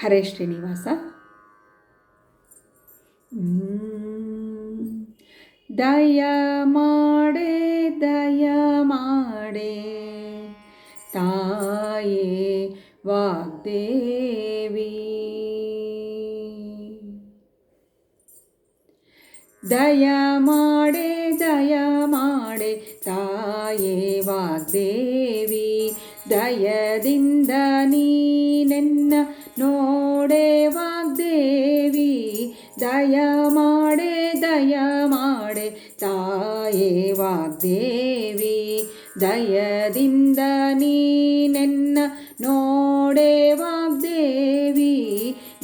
ಹರೇ ಶ್ರೀನಿವಾಸ. ದಯ ಮಾಡೆ ದಯ ಮಾಡೆ. ತಾಯೇ ವಾಗ್ದೇವಿ. ದಯ ಮಾಡೆ ಜಯ ಮಾಡೆ ತಾಯೇ ವಾಗ್ದೇವಿ, ದಯದಿಂದ ನೀನೆನ್ನ ನೋಡೆ ವಾಗ್ದೇವಿ ದಯ ಮಾಡೆ ದಯ ಮಾಡೆ ತಾಯೇ ವಾಗ್ದೇವಿ, ದಯದಿಂದ ನೀನೆನ್ನ ನೋಡೆ ವಾಗ್ದೇವಿ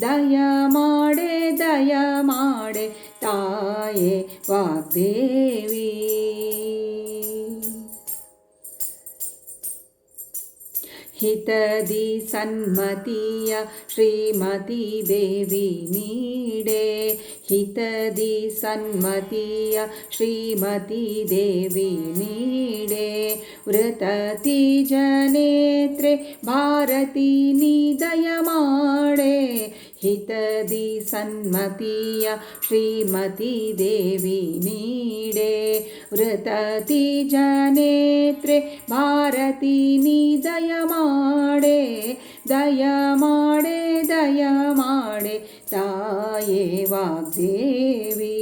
ದಯ ಮಾಡೆ ದಯ ಮಾಡೆ ತಾಯೇ वाये वाग्देवी। हितदि सन्मतीय श्रीमती देवी नीडे। हितदि सन्मतीय श्रीमती देवी नीडे। वृतति जनेत्रे भारती निदय ಹಿತದಿ ಸನ್ಮತಿಯ ಶ್ರೀಮತಿ ದೇವಿ ನೀಡೆ ವೃತತಿ ಜನೇತ್ರೆ ಭಾರತಿ ನಿದಯ ಮಾಡೆ ದಯ ಮಾಡೆ ದಯ ಮಾಡೆ ತಾಯೇ ವಾಗ್ದೇವಿ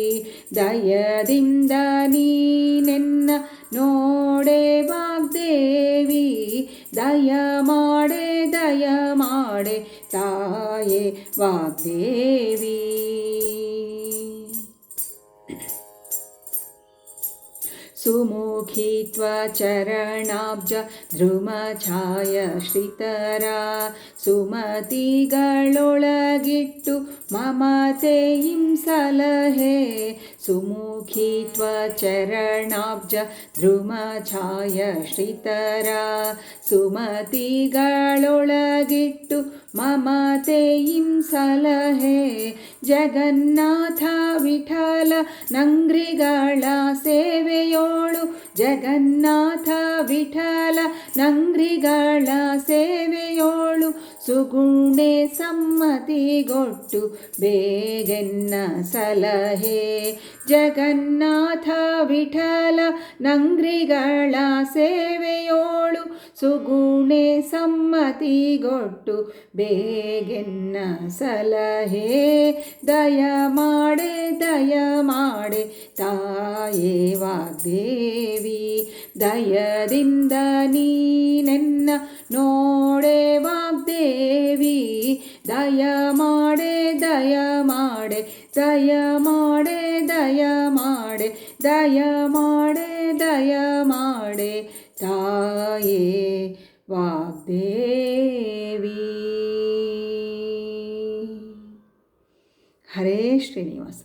ದಯದಿಂದ ನೀನೆನ್ನ ನೋಡೆ ವಾಗ್ದೇವಿ ದಯ ಮಾಡೆ ದಯ ಮಾಡೆ ತಾಯೇ ವಾಗ್ದೇವಿ. ಸುಮುಖಿ ತ್ವಚರಣಾಬ್ಜ ಧ್ರುಮಛಾಯ ಶ್ರಿತರ ಸುಮತಿಗಳೊಳಗಿಟ್ಟು ಮಮತೆಯಿಂ ಸಲಹೆ ಸುಮುಖಿ ತ್ವಚರಣಾಬ್ಜ ಧ್ರುಮಛಾಯ ಶ್ರಿತರ ಸುಮತಿಗಳೊಳಗಿಟ್ಟು ಮಮತೆಯಿಂ ಸಲಹೆ ಜಗನ್ನಾಥ ವಿಠಲ ನಂಗ್ರಿಗಳ ಸೇವೆಯೋಳು ಜಗನ್ನಾಥ ವಿಠಲ ನಂಗ್ರಿಗಳ ಸೇವೆಯೋಳು ಸುಗುಣೆ ಸಮ್ಮತಿಗೊಟ್ಟು ಬೇಗೆನ್ನ ಸಲಹೆ. ಜಗನ್ನಾಥ ವಿಠಲ ನಂಗ್ರಿಗಳ ಸೇವೆಯೋಳು ಸುಗುಣೆ ಸಮ್ಮತಿಗೊಟ್ಟು ಬೇಗೆನ್ನ ಸಲಹೆ. ದಯ ಮಾಡೆ ದಯ ಮಾಡೆ ತಾಯೇ ವಾಗ್ದೇವಿ. ದಯದಿಂದ ನೀನೆನ್ನ ವಾಗ್ದೇವಿ ದಯ ಮಾಡೆ ದಯ ಮಾಡೆ ದಯ ಮಾಡೆ ದಯ ಮಾಡೆ ದಯ ಮಾಡೆ ದಯ ಮಾಡೆ ತಾಯೇ ವಾಗ್ದೇವಿ ಹರೇ ಶ್ರೀನಿವಾಸ